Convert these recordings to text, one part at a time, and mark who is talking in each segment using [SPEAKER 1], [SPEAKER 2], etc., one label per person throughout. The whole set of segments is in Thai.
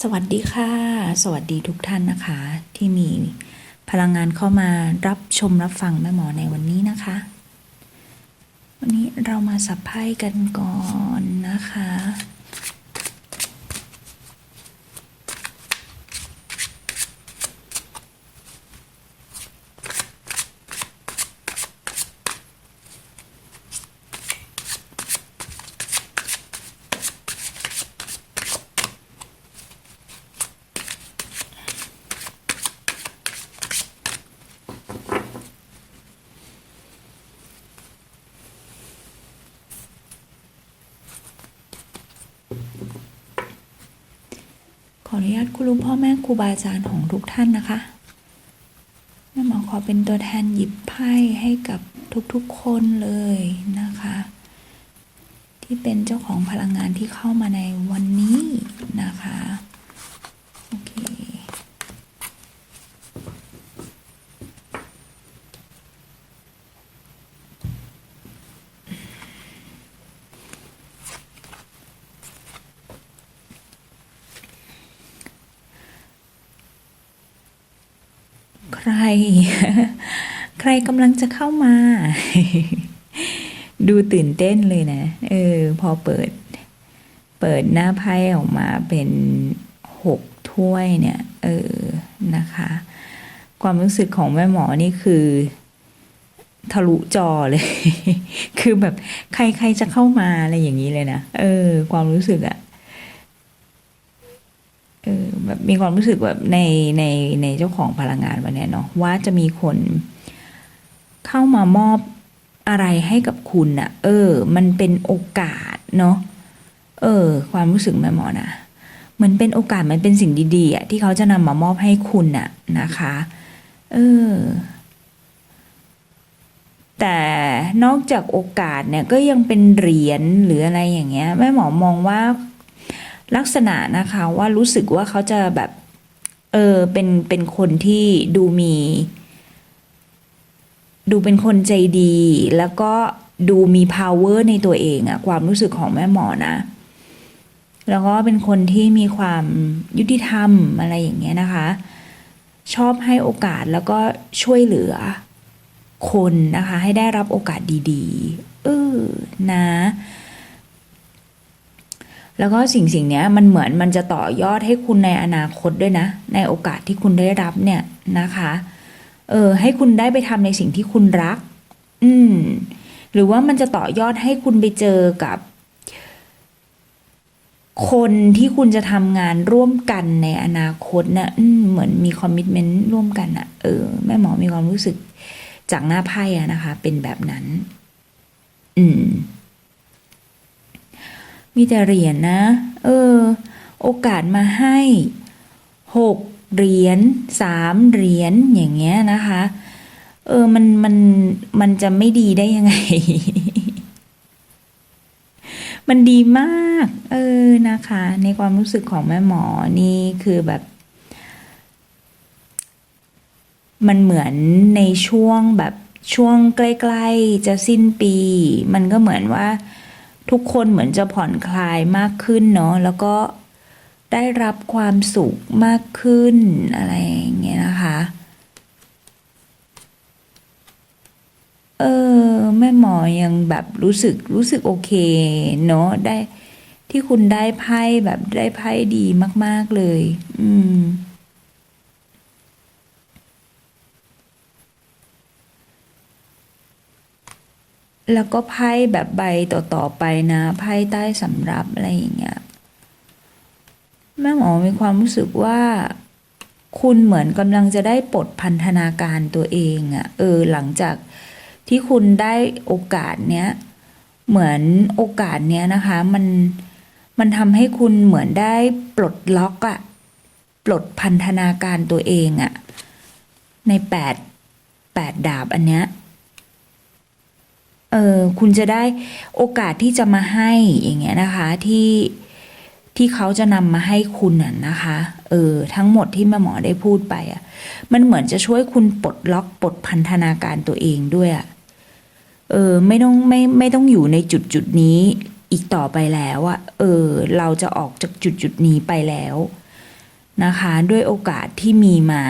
[SPEAKER 1] สวัสดีค่ะ สวัสดีทุกท่านนะคะ ที่มีพลังงานเข้ามารับชมรับฟังแม่หมอในวันนี้นะคะ วันนี้เรามาสับไพ่กันก่อนนะคะ ออนุญาตคุณลุงพ่อแม่ครูบาอาจารย์ของทุกท่านนะคะแม่หมอขอเป็นตัวแทนหยิบไพ่ให้กับทุกๆคนเลยนะคะ ที่เป็นเจ้าของพลังงานที่เข้ามาในวันนี้นะคะ โอเค ใคร ใครกำลังจะเข้ามา ดูตื่นเต้นเลยนะ เออ พอเปิด เปิดหน้าไพ่ออกมาเป็นหกถ้วยเนี่ย เออ นะคะ ความรู้สึกของแม่หมอนี่คือ ทะลุจอเลย คือแบบใครใครจะเข้ามาอะไรอย่างนี้เลยนะ เออ ความรู้สึกอะ แบบมีความรู้สึกแบบในในในเจ้าของพลังงานวันนี้เนาะว่าจะมีคนเข้ามามอบอะไรให้กับคุณอะเออ มันเป็นโอกาสเนาะเออ ความรู้สึกแม่หมอนะเหมือนเป็นโอกาสมันเป็นสิ่งดีๆอะที่เขาจะนำมามอบให้คุณอะนะคะ เออ แต่นอกจากโอกาสเนี่ยก็ยังเป็นเหรียญหรืออะไรอย่างเงี้ยแม่หมอมองว่า ลักษณะนะคะว่ารู้สึกว่าเขาจะแบบ เออเป็นเป็นคนที่ดูมี ดูเป็นคนใจดี แล้วก็ดูมี power ในตัวเองอะความรู้สึกของแม่หมอนะ แล้วก็เป็นคนที่มีความยุติธรรมอะไรอย่างเงี้ยนะคะ ชอบให้โอกาสแล้วก็ช่วยเหลือคนนะคะ ให้ได้รับโอกาสดีๆ เออนะ แล้วก็สิ่งสิ่งเนี้ยมันเหมือนมันจะต่อยอดให้คุณในอนาคตด้วยนะ ในโอกาสที่คุณได้รับเนี่ยนะคะเออให้คุณได้ไปทำในสิ่งที่คุณรัก อืม หรือว่ามันจะต่อยอดให้คุณไปเจอกับ คนที่คุณจะทำงานร่วมกันในอนาคตนะอืมเหมือนมีคอมมิชเมนต์ร่วมกันอะเออแม่หมอมีความรู้สึกจากหน้าไพ่อะนะคะ เป็นแบบนั้น อืม มีแต่เหรียญนะ เออ โอกาสมาให้หกเหรียญสามเหรียญอย่างเงี้ยนะคะ เออมันมันมันจะไม่ดีได้ยังไง มันดีมาก เออนะคะ ในความรู้สึกของแม่หมอนี่คือแบบ มันเหมือนในช่วงแบบช่วงใกล้ ๆ จะสิ้นปี มันก็เหมือนว่า ทุกคนเหมือนจะผ่อนคลายมากขึ้นเนาะแล้วก็ได้รับความสุขมากขึ้นอะไรอย่างเงี้ยนะคะ เออแม่หมอยังแบบรู้สึกรู้สึกโอเคเนาะได้ที่คุณได้ไพ่แบบได้ไพ่ดีมาก ๆ เลย อืม แล้วก็ไพ่แบบใบต่อๆไปนะ ไพ่ใต้สำรับอะไรอย่างเงี้ยแม่หมอมีความรู้สึกว่า คุณเหมือนกำลังจะได้ปลดพันธนาการตัวเองอะเออหลังจากที่คุณได้โอกาสเนี้ยเหมือนโอกาสเนี้ยนะคะ มันมันทำให้คุณเหมือนได้ปลดล็อกอะปลดพันธนาการตัวเองอะในแปดแปดดาบอันเนี้ย เออคุณจะได้โอกาสที่จะมาให้อย่างเงี้ยนะคะที่ที่เขาจะนำมาให้คุณน่ะนะคะเออทั้งหมดที่แม่หมอได้พูดไปอะ มันเหมือนจะช่วยคุณปลดล็อกปลดพันธนาการตัวเองด้วยอะเออไม่ต้องไม่ไม่ต้องอยู่ในจุดจุดนี้อีกต่อไปแล้วอะเออเราจะออกจากจุดจุดนี้ไปแล้วนะคะ ด้วยโอกาสที่มีมา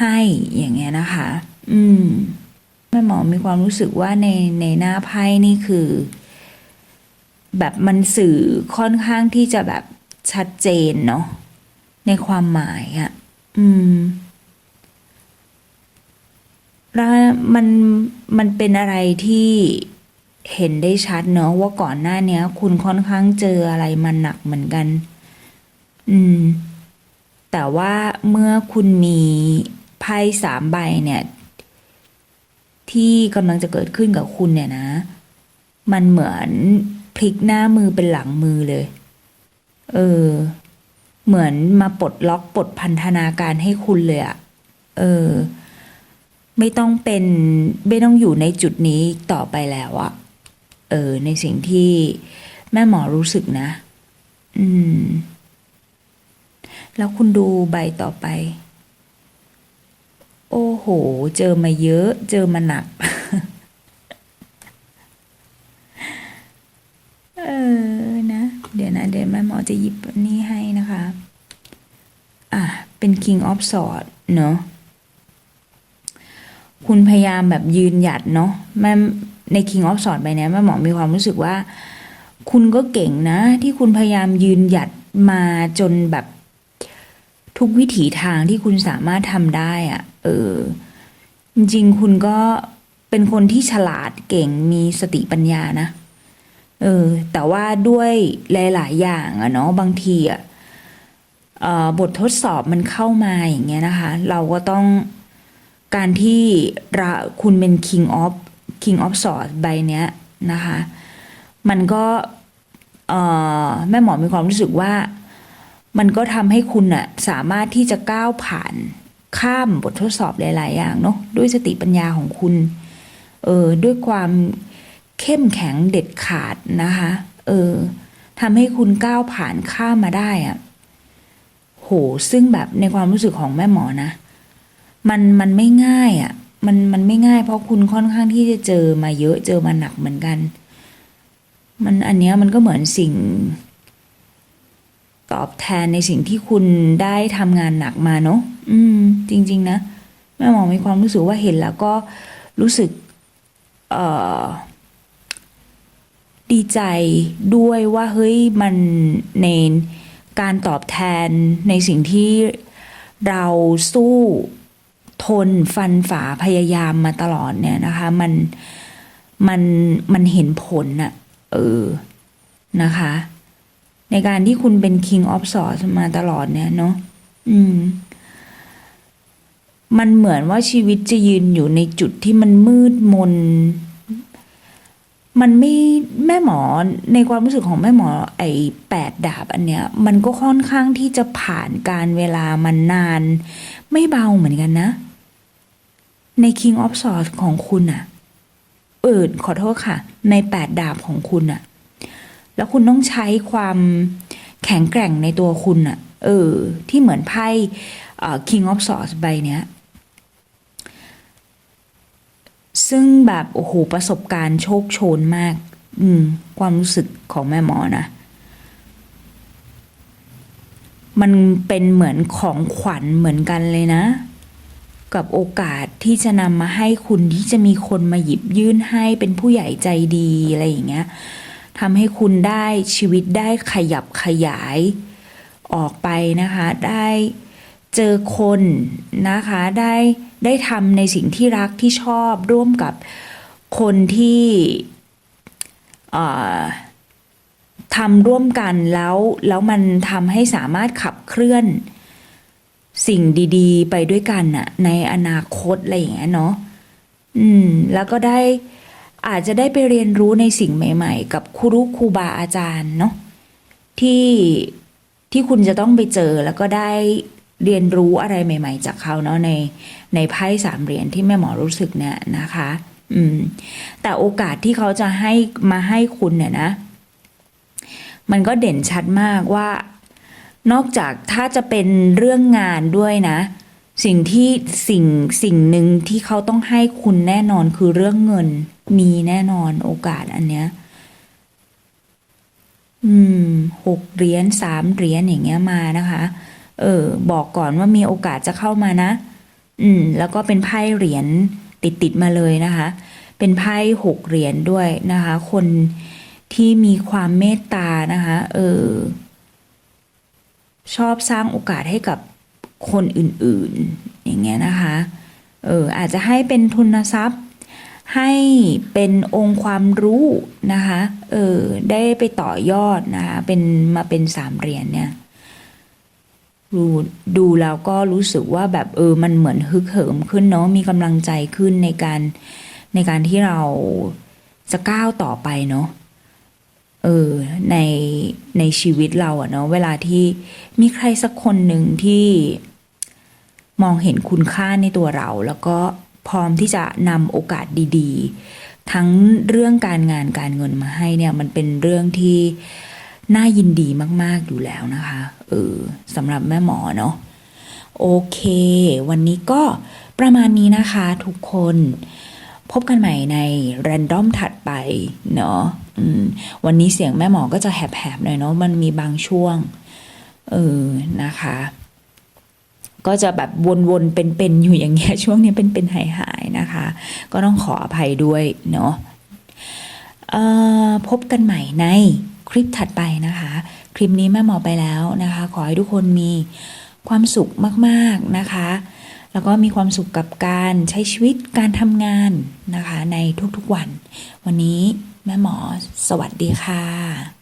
[SPEAKER 1] ให้อย่างเงี้ยนะคะ อืม แม่หมอมีความรู้สึกว่าในในหน้าไพ่นี่คือ แบบมันสื่อค่อนข้างที่จะแบบชัดเจนเนาะในความหมายอะ่ะ อืมแล้วมันมันเป็นอะไรที่เห็นได้ชัดเนาะว่าก่อนหน้าเนี้ย คุณค่อนข้างเจออะไรมันหนักเหมือนกัน อืม แต่ว่าเมื่อคุณมีไพ่สามใบเนี่ย ที่กำลังจะเกิดขึ้นกับคุณเนี่ยนะ มันเหมือนพลิกหน้ามือเป็นหลังมือเลย เออ เหมือนมาปลดล็อกปลดพันธนาการให้คุณเลยอะเออ ไม่ต้องเป็นไม่ต้องอยู่ในจุดนี้ต่อไปแล้วอะเออ ในสิ่งที่แม่หมอรู้สึกนะ อืม แล้วคุณดูใบต่อไป เจอมาเยอะ เจอมาหนักเออนะ เดี๋ยวนะ เดี๋ยวแม่หมอจะหยิบนี่ให้นะคะ อะ เป็น King of Swords เนอะคุณพยายามแบบยืนหยัดเนาะแม่ใน King of Swords ใบเนี้ยแม่หมอมีความรู้สึกว่า คุณก็เก่งนะ ที่คุณพยายามยืนหยัดมาจนแบบ ทุกวิถีทางที่คุณสามารถทำได้อะเออ จริงๆคุณก็เป็นคนที่ฉลาดเก่งมีสติปัญญานะ เออ แต่ว่าด้วยหลายๆอย่างอะเนาะบางทีอะออบททดสอบมันเข้ามาอย่างเงี้ยนะคะ เราก็ต้องการที่ราคุณเป็น King of King of Swords ใบเนี้ยนะคะ มันก็ เออแม่หมอมีความรู้สึกว่า มันก็ทำให้คุณอะสามารถที่จะก้าวผ่านข้ามบททดสอบหลาย ๆ อย่างเนาะด้วยสติปัญญาของคุณ เออด้วยความเข้มแข็งเด็ดขาดนะคะ เออทำให้คุณก้าวผ่านข้ามมาได้อะโหซึ่งแบบในความรู้สึกของแม่หมอนะ มันมันไม่ง่ายอะ่ะ มันมันไม่ง่ายเพราะคุณค่อนข้างที่จะเจอมาเยอะเจอมาหนักเหมือนกัน มันอันเนี้ยมันก็เหมือนสิ่ง ตอบแทนในสิ่งที่คุณได้ทำงานหนักมาเนอะอืม จริง ๆ นะแม่หมอมีความรู้สึกว่าเห็นแล้วก็รู้สึกเอ่อดีใจด้วยว่าเฮ้ยมันในการตอบแทนในสิ่งที่เราสู้ทนฟันฝ่าพยายามมาตลอดเนี่ยนะคะ มันมันมันเห็นผลอะเออนะคะ ในการที่คุณเป็น King of Swords มาตลอดเนี่ยเนาะอืม มันเหมือนว่าชีวิตจะยืนอยู่ในจุดที่มันมืดมน มันไม่แม่หมอในความรู้สึกของแม่หมอ ไอ้แปดดาบอันเนี้ย มันก็ค่อนข้างที่จะผ่านการเวลามันนาน ไม่เบาเหมือนกันนะ ใน King of Swords ของคุณอะเออขอโทษค่ะ ในแปดดาบของคุณอะ แล้วคุณต้องใช้ความแข็งแกร่งในตัวคุณอะเออ ที่เหมือนไพ่เอ่อ King of Swords ใบเนี้ย ซึ่งแบบโอ้โหประสบการณ์โชคโชนมาก อืม ความรู้สึกของแม่หมอนะ มันเป็นเหมือนของขวัญเหมือนกันเลยนะ กับโอกาสที่จะนำมาให้คุณที่จะมีคนมาหยิบยื่นให้เป็นผู้ใหญ่ใจดีอะไรอย่างเงี้ย ทำให้คุณได้ชีวิตได้ขยับขยาย ออกไปนะคะได้เจอคนนะคะได้ได้ทำในสิ่งที่รักที่ชอบร่วมกับคนที่ทำร่วมกันแล้วแล้วมันทำให้สามารถขับเคลื่อน สิ่งดีๆ ไปด้วยกันน่ะในอนาคตอะไรอย่างเงี้ยเนาะอืมแล้วก็ได้ อาจจะได้ไปเรียนรู้ในสิ่งใหม่ ๆ กับครูครูบาอาจารย์เนาะที่ที่คุณจะต้องไปเจอแล้วก็ได้เรียนรู้อะไรใหม่ ๆ จากเขาเนาะในในไพ่สามเหรียญที่แม่หมอรู้สึกเนี่ยนะคะ อืม แต่โอกาสที่เขาจะให้มาให้คุณเนี่ยนะ มันก็เด่นชัดมากว่า นอกจากถ้าจะเป็นเรื่องงานด้วยนะ สิ่งที่สิ่งสิ่งหนึ่งที่เขาต้องให้คุณแน่นอนคือเรื่องเงิน มีแน่นอนโอกาสอันเนี้ย อืมหกเหรียญสามเหรียญอย่างเงี้ยมานะคะ เออ บอกก่อนว่ามีโอกาสจะเข้ามานะ อืม แล้วก็เป็นไพ่เหรียญติดติดมาเลยนะคะ เป็นไพ่หกเหรียญด้วยนะคะ คนที่มีความเมตตานะคะ เออ ชอบสร้างโอกาสให้กับ คนอื่นๆ อย่างเงี้ยนะคะ เอออาจจะให้เป็นทุนทรัพย์ ให้เป็นองค์ความรู้นะคะ เออได้ไปต่อยอดนะคะ เป็นมาเป็นสามเหรียญเนี่ยดูดูแล้วก็รู้สึกว่าแบบเออมันเหมือนฮึกเหิมขึ้นเนาะมีกำลังใจขึ้นในการในการที่เราจะก้าวต่อไปเนาะเออในในชีวิตเราอะเนาะเวลาที่มีใครสักคนหนึ่งที่ มองเห็นคุณค่าในตัวเรา แล้วก็พร้อมที่จะนำโอกาสดีๆ ทั้งเรื่องการงานการเงินมาให้เนี่ยมันเป็นเรื่องที่น่ายินดีมาก ๆ อยู่แล้วนะคะเออสำหรับแม่หมอเนาะโอเค วันนี้ก็ประมาณนี้นะคะทุกคนพบกันใหม่ใน r รนดอมถัดไปเนาะวันนี้เสียงแม่หมอก็จะแหบๆหน่อยเนาะมันมีบางช่วง เออนะคะ ก็จะแบบวนๆเป็นๆอยู่อย่างเงี้ยช่วงนี้เป็นๆหายๆนะคะ ก็ต้องขออภัยด้วยเนาะพบกันใหม่ในคลิปถัดไปนะคะ คลิปนี้แม่หมอไปแล้วนะคะ ขอให้ทุกคนมีความสุขมากๆนะคะ แล้วก็มีความสุขกับการใช้ชีวิตการทำงานนะคะ ในทุกๆวัน วันนี้แม่หมอสวัสดีค่ะ